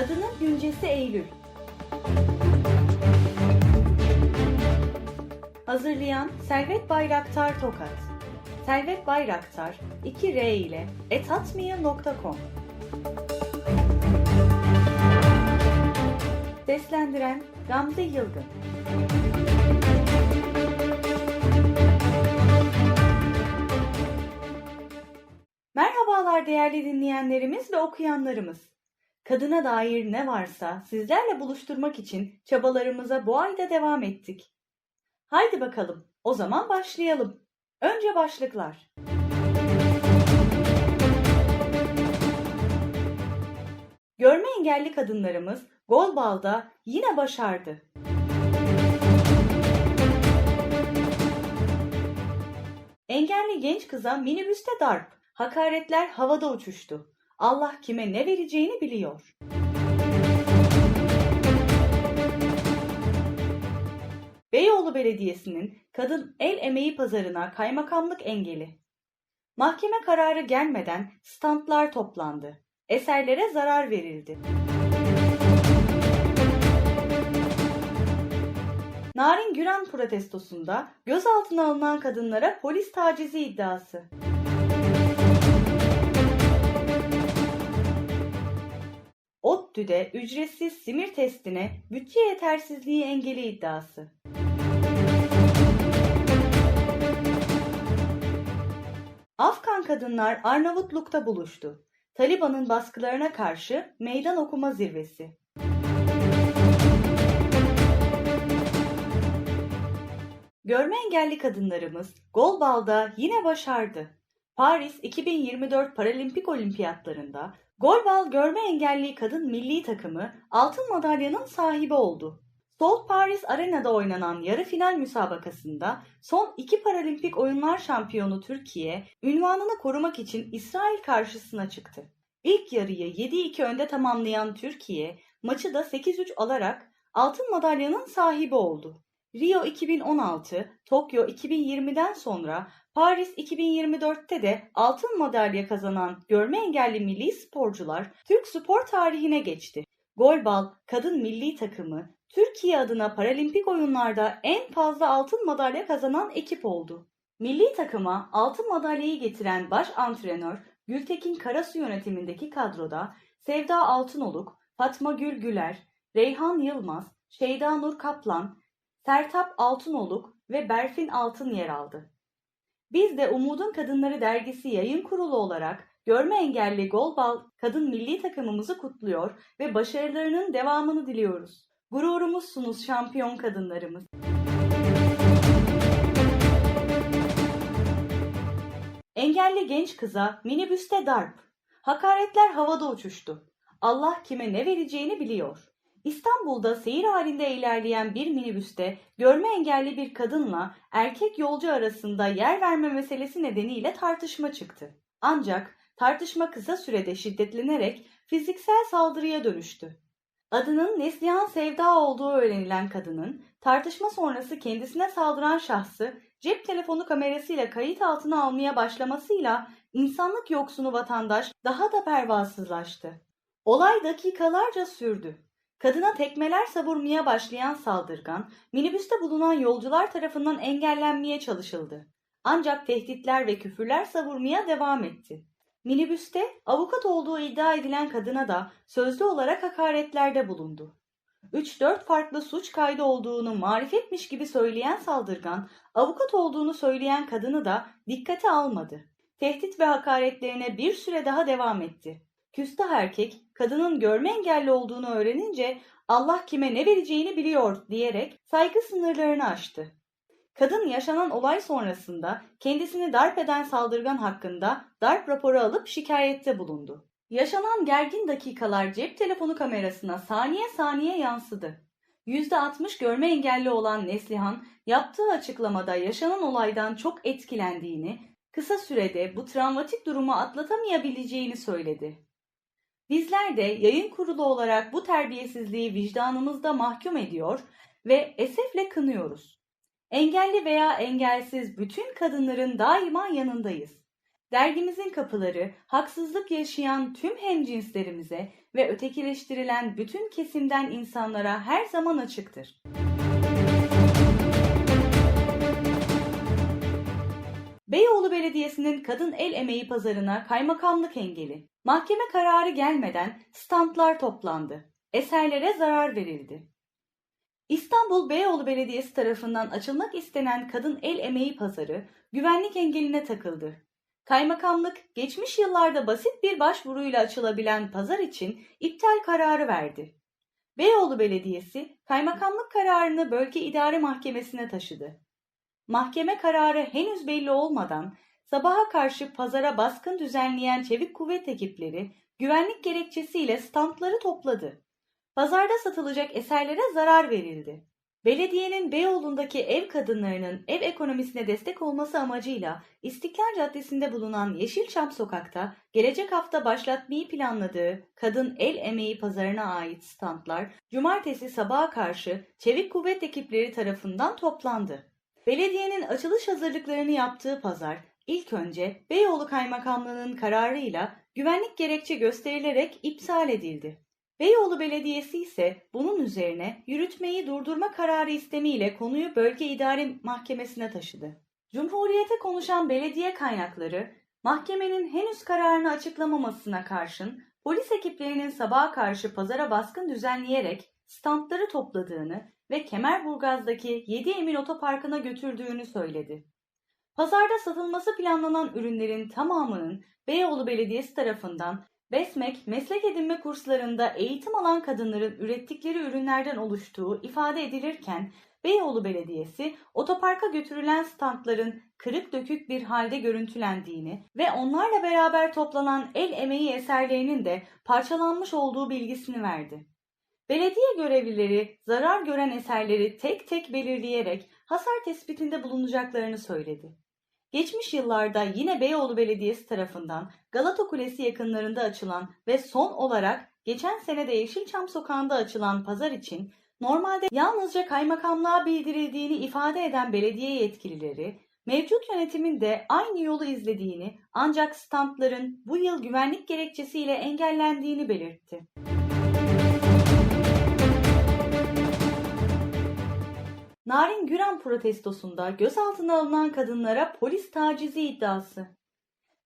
Kadının güncesi Eylül. Hazırlayan Servet Bayraktar Tokat. Servet Bayraktar 2R ile etatmia.com Seslendiren Gamze Yılgın Merhabalar değerli dinleyenlerimiz ve okuyanlarımız. Kadına dair ne varsa sizlerle buluşturmak için çabalarımıza bu ayda devam ettik. Haydi bakalım, o zaman başlayalım. Önce başlıklar. Görme engelli kadınlarımız Golbal'da yine başardı. Engelli genç kıza minibüste darp, hakaretler havada uçuştu. Allah kime ne vereceğini biliyor. Beyoğlu Belediyesi'nin kadın el emeği pazarına kaymakamlık engeli. Mahkeme kararı gelmeden standlar toplandı. Eserlere zarar verildi. Narin Güran protestosunda gözaltına alınan kadınlara polis tacizi iddiası. ODTÜ'de ücretsiz simir testine bütçe yetersizliği engeli iddiası. Afgan kadınlar Arnavutluk'ta buluştu. Taliban'ın baskılarına karşı meydan okuma zirvesi. Görme engelli kadınlarımız Golbal'da yine başardı. Paris 2024 Paralimpik Olimpiyatlarında Golbal görme engelli kadın milli takımı altın madalyanın sahibi oldu. Sol Paris Arena'da oynanan yarı final müsabakasında son iki Paralimpik oyunlar şampiyonu Türkiye, ünvanını korumak için İsrail karşısına çıktı. İlk yarıyı 7-2 önde tamamlayan Türkiye, maçı da 8-3 alarak altın madalyanın sahibi oldu. Rio 2016, Tokyo 2020'den sonra Paris 2024'te de altın madalya kazanan görme engelli milli sporcular Türk spor tarihine geçti. Golbal kadın milli takımı Türkiye adına paralimpik oyunlarda en fazla altın madalya kazanan ekip oldu. Milli takıma altın madalyayı getiren baş antrenör Gültekin Karasu yönetimindeki kadroda Sevda Altınoluk, Fatma Gül Güler, Reyhan Yılmaz, Şeyda Nur Kaplan, Sertap Altınoluk ve Berfin Altın yer aldı. Biz de Umudun Kadınları dergisi yayın kurulu olarak görme engelli Golbal kadın milli takımımızı kutluyor ve başarılarının devamını diliyoruz. Gururumuzsunuz şampiyon kadınlarımız. Engelli genç kıza minibüste darp. Hakaretler havada uçuştu. Allah kime ne vereceğini biliyor. İstanbul'da seyir halinde ilerleyen bir minibüste görme engelli bir kadınla erkek yolcu arasında yer verme meselesi nedeniyle tartışma çıktı. Ancak tartışma kısa sürede şiddetlenerek fiziksel saldırıya dönüştü. Adının Neslihan Sevda olduğu öğrenilen kadının tartışma sonrası kendisine saldıran şahsı cep telefonu kamerasıyla kayıt altına almaya başlamasıyla insanlık yoksunu vatandaş daha da pervasızlaştı. Olay dakikalarca sürdü. Kadına tekmeler savurmaya başlayan saldırgan, minibüste bulunan yolcular tarafından engellenmeye çalışıldı. Ancak tehditler ve küfürler savurmaya devam etti. Minibüste avukat olduğu iddia edilen kadına da sözlü olarak hakaretlerde bulundu. 3-4 farklı suç kaydı olduğunu marifetmiş gibi söyleyen saldırgan, avukat olduğunu söyleyen kadını da dikkate almadı. Tehdit ve hakaretlerine bir süre daha devam etti. Küstah erkek kadının görme engelli olduğunu öğrenince Allah kime ne vereceğini biliyor diyerek saygı sınırlarını aştı. Kadın yaşanan olay sonrasında kendisini darp eden saldırgan hakkında darp raporu alıp şikayette bulundu. Yaşanan gergin dakikalar cep telefonu kamerasına saniye saniye yansıdı. %60 görme engelli olan Neslihan yaptığı açıklamada yaşanan olaydan çok etkilendiğini, kısa sürede bu travmatik durumu atlatamayabileceğini söyledi. Bizler de yayın kurulu olarak bu terbiyesizliği vicdanımızda mahkum ediyor ve esefle kınıyoruz. Engelli veya engelsiz bütün kadınların daima yanındayız. Dergimizin kapıları haksızlık yaşayan tüm hemcinslerimize ve ötekileştirilen bütün kesimden insanlara her zaman açıktır. Beyoğlu Belediyesi'nin kadın el emeği pazarına kaymakamlık engeli. Mahkeme kararı gelmeden standlar toplandı. Eserlere zarar verildi. İstanbul Beyoğlu Belediyesi tarafından açılmak istenen kadın el emeği pazarı güvenlik engeline takıldı. Kaymakamlık geçmiş yıllarda basit bir başvuruyla açılabilen pazar için iptal kararı verdi. Beyoğlu Belediyesi kaymakamlık kararını bölge idare mahkemesine taşıdı. Mahkeme kararı henüz belli olmadan sabaha karşı pazara baskın düzenleyen çevik kuvvet ekipleri güvenlik gerekçesiyle standları topladı. Pazarda satılacak eserlere zarar verildi. Belediyenin Beyoğlu'ndaki ev kadınlarının ev ekonomisine destek olması amacıyla İstiklal Caddesi'nde bulunan Yeşilçam Sokak'ta gelecek hafta başlatmayı planladığı kadın el emeği pazarına ait standlar cumartesi sabaha karşı çevik kuvvet ekipleri tarafından toplandı. Belediyenin açılış hazırlıklarını yaptığı pazar ilk önce Beyoğlu Kaymakamlığı'nın kararıyla güvenlik gerekçe gösterilerek iptal edildi. Beyoğlu Belediyesi ise bunun üzerine yürütmeyi durdurma kararı istemiyle konuyu Bölge İdare Mahkemesi'ne taşıdı. Cumhuriyete konuşan belediye kaynakları mahkemenin henüz kararını açıklamamasına karşın polis ekiplerinin sabaha karşı pazara baskın düzenleyerek standları topladığını ve Kemerburgaz'daki 7 Emin Otoparkı'na götürdüğünü söyledi. Pazarda satılması planlanan ürünlerin tamamının Beyoğlu Belediyesi tarafından Besmek meslek edinme kurslarında eğitim alan kadınların ürettikleri ürünlerden oluştuğu ifade edilirken Beyoğlu Belediyesi otoparka götürülen standların kırık dökük bir halde görüntülendiğini ve onlarla beraber toplanan el emeği eserlerinin de parçalanmış olduğu bilgisini verdi. Belediye görevlileri zarar gören eserleri tek tek belirleyerek hasar tespitinde bulunacaklarını söyledi. Geçmiş yıllarda yine Beyoğlu Belediyesi tarafından Galata Kulesi yakınlarında açılan ve son olarak geçen sene de Yeşilçam Sokağı'nda açılan pazar için normalde yalnızca kaymakamlığa bildirildiğini ifade eden belediye yetkilileri, mevcut yönetimin de aynı yolu izlediğini ancak standların bu yıl güvenlik gerekçesiyle engellendiğini belirtti. Narin Güran protestosunda gözaltına alınan kadınlara polis tacizi iddiası.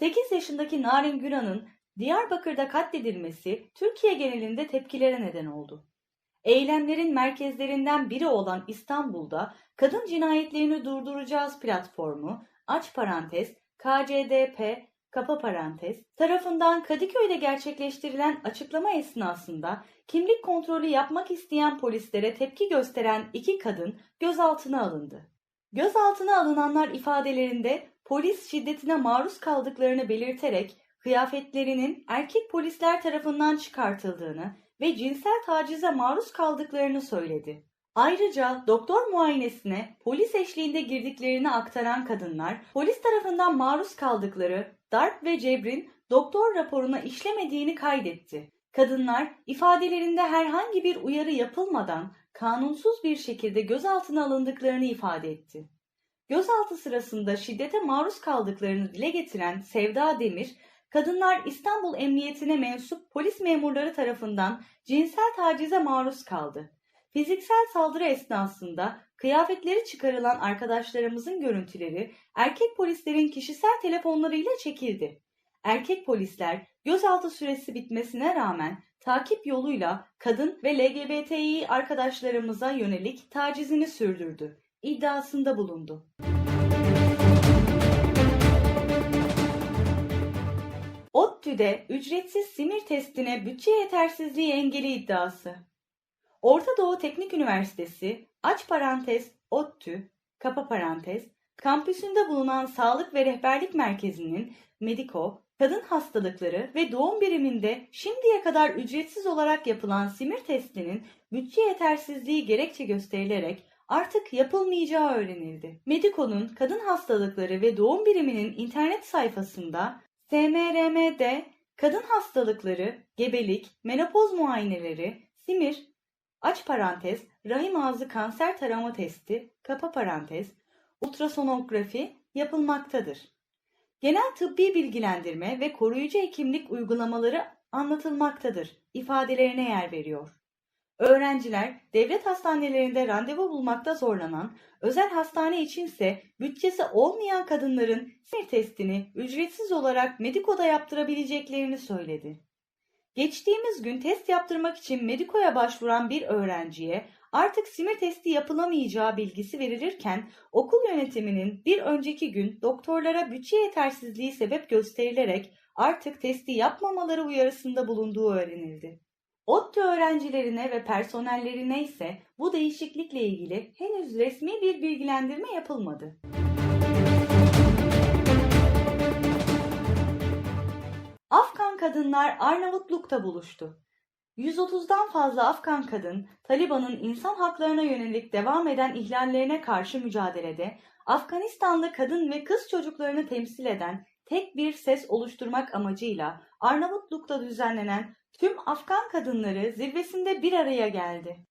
8 yaşındaki Narin Güran'ın Diyarbakır'da katledilmesi Türkiye genelinde tepkilere neden oldu. Eylemlerin merkezlerinden biri olan İstanbul'da kadın cinayetlerini durduracağız platformu aç parantez KCDP kapa parantez tarafından Kadıköy'de gerçekleştirilen açıklama esnasında kimlik kontrolü yapmak isteyen polislere tepki gösteren iki kadın gözaltına alındı. Gözaltına alınanlar ifadelerinde polis şiddetine maruz kaldıklarını belirterek kıyafetlerinin erkek polisler tarafından çıkartıldığını ve cinsel tacize maruz kaldıklarını söyledi. Ayrıca doktor muayenesine polis eşliğinde girdiklerini aktaran kadınlar polis tarafından maruz kaldıkları darp ve cebrin doktor raporuna işlemediğini kaydetti. Kadınlar ifadelerinde herhangi bir uyarı yapılmadan kanunsuz bir şekilde gözaltına alındıklarını ifade etti. Gözaltı sırasında şiddete maruz kaldıklarını dile getiren Sevda Demir, kadınlar İstanbul Emniyetine mensup polis memurları tarafından cinsel tacize maruz kaldı. Fiziksel saldırı esnasında kıyafetleri çıkarılan arkadaşlarımızın görüntüleri erkek polislerin kişisel telefonlarıyla çekildi. Erkek polisler gözaltı süresi bitmesine rağmen takip yoluyla kadın ve LGBTİ arkadaşlarımıza yönelik tacizini sürdürdü. iddiasında bulundu. ODTÜ'de ücretsiz simir testine bütçe yetersizliği engeli iddiası. Orta Doğu Teknik Üniversitesi, aç parantez, ODTÜ, kapa parantez, kampüsünde bulunan Sağlık ve Rehberlik Merkezi'nin Mediko, kadın hastalıkları ve doğum biriminde şimdiye kadar ücretsiz olarak yapılan simir testinin bütçe yetersizliği gerekçe gösterilerek artık yapılmayacağı öğrenildi. Mediko'nun kadın hastalıkları ve doğum biriminin internet sayfasında SMRM'de kadın hastalıkları, gebelik, menopoz muayeneleri, simir, aç parantez, rahim ağzı kanser tarama testi, kapa parantez, ultrasonografi yapılmaktadır. Genel tıbbi bilgilendirme ve koruyucu hekimlik uygulamaları anlatılmaktadır ifadelerine yer veriyor. Öğrenciler devlet hastanelerinde randevu bulmakta zorlanan, özel hastane içinse bütçesi olmayan kadınların sinir testini ücretsiz olarak Mediko'da yaptırabileceklerini söyledi. Geçtiğimiz gün test yaptırmak için Mediko'ya başvuran bir öğrenciye artık simir testi yapılamayacağı bilgisi verilirken okul yönetiminin bir önceki gün doktorlara bütçe yetersizliği sebep gösterilerek artık testi yapmamaları uyarısında bulunduğu öğrenildi. ODTÜ öğrencilerine ve personellerine ise bu değişiklikle ilgili henüz resmi bir bilgilendirme yapılmadı. Kadınlar Arnavutluk'ta buluştu. 130'dan fazla Afgan kadın, Taliban'ın insan haklarına yönelik devam eden ihlallerine karşı mücadelede Afganistanlı kadın ve kız çocuklarını temsil eden tek bir ses oluşturmak amacıyla Arnavutluk'ta düzenlenen tüm Afgan kadınları zirvesinde bir araya geldi.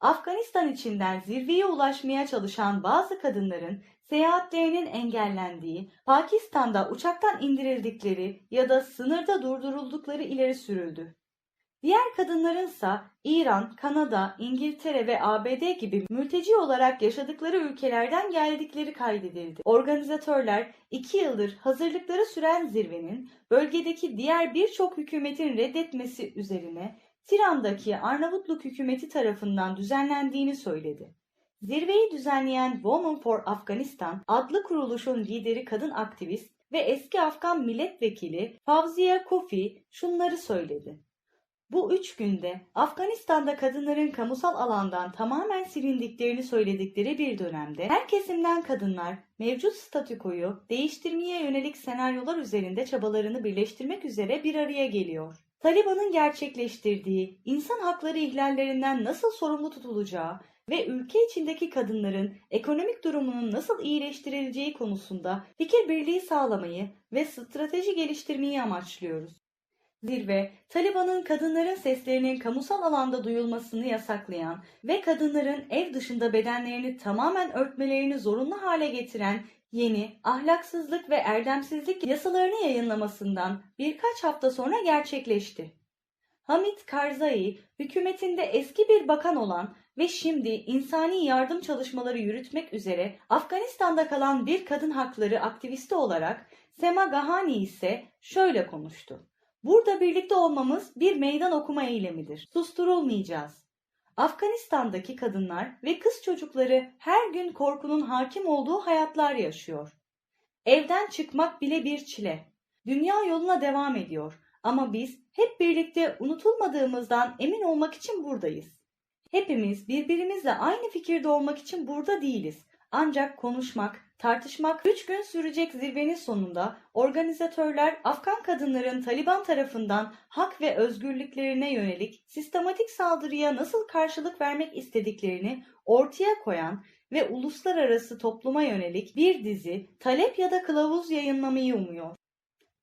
Afganistan içinden zirveye ulaşmaya çalışan bazı kadınların seyahatlerinin engellendiği, Pakistan'da uçaktan indirildikleri ya da sınırda durduruldukları ileri sürüldü. Diğer kadınlarınsa İran, Kanada, İngiltere ve ABD gibi mülteci olarak yaşadıkları ülkelerden geldikleri kaydedildi. Organizatörler iki yıldır hazırlıkları süren zirvenin bölgedeki diğer birçok hükümetin reddetmesi üzerine Tiran'daki Arnavutluk hükümeti tarafından düzenlendiğini söyledi. Zirveyi düzenleyen Women for Afghanistan adlı kuruluşun lideri kadın aktivist ve eski Afgan milletvekili Fawzia Kofi şunları söyledi. Bu üç günde Afganistan'da kadınların kamusal alandan tamamen silindiklerini söyledikleri bir dönemde her kesimden kadınlar mevcut statükoyu değiştirmeye yönelik senaryolar üzerinde çabalarını birleştirmek üzere bir araya geliyor. Taliban'ın gerçekleştirdiği insan hakları ihlallerinden nasıl sorumlu tutulacağı ve ülke içindeki kadınların ekonomik durumunun nasıl iyileştirileceği konusunda fikir birliği sağlamayı ve strateji geliştirmeyi amaçlıyoruz. Zirve, Taliban'ın kadınların seslerinin kamusal alanda duyulmasını yasaklayan ve kadınların ev dışında bedenlerini tamamen örtmelerini zorunlu hale getiren yeni ahlaksızlık ve erdemsizlik yasalarını yayınlamasından birkaç hafta sonra gerçekleşti. Hamid Karzai, hükümetinde eski bir bakan olan ve şimdi insani yardım çalışmaları yürütmek üzere Afganistan'da kalan bir kadın hakları aktivisti olarak Sema Gahani ise şöyle konuştu. Burada birlikte olmamız bir meydan okuma eylemidir. Susturulmayacağız. Afganistan'daki kadınlar ve kız çocukları her gün korkunun hakim olduğu hayatlar yaşıyor. Evden çıkmak bile bir çile. Dünya yoluna devam ediyor ama biz hep birlikte unutulmadığımızdan emin olmak için buradayız. Hepimiz birbirimizle aynı fikirde olmak için burada değiliz. Ancak konuşmak, tartışmak 3 gün sürecek zirvenin sonunda organizatörler Afgan kadınların Taliban tarafından hak ve özgürlüklerine yönelik sistematik saldırıya nasıl karşılık vermek istediklerini ortaya koyan ve uluslararası topluma yönelik bir dizi talep ya da kılavuz yayınlamayı umuyor.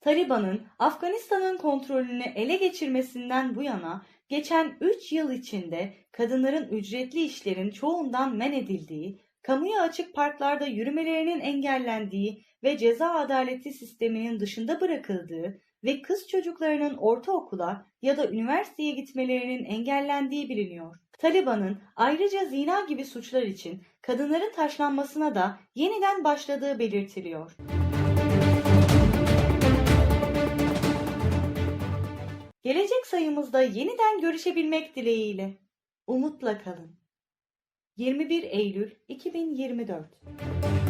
Taliban'ın Afganistan'ın kontrolünü ele geçirmesinden bu yana geçen 3 yıl içinde kadınların ücretli işlerin çoğundan men edildiği, kamuya açık parklarda yürümelerinin engellendiği ve ceza adaleti sisteminin dışında bırakıldığı ve kız çocuklarının ortaokula ya da üniversiteye gitmelerinin engellendiği biliniyor. Taliban'ın ayrıca zina gibi suçlar için kadınların taşlanmasına da yeniden başladığı belirtiliyor. Gelecek sayımızda yeniden görüşebilmek dileğiyle. Umutla kalın. 21 Eylül 2024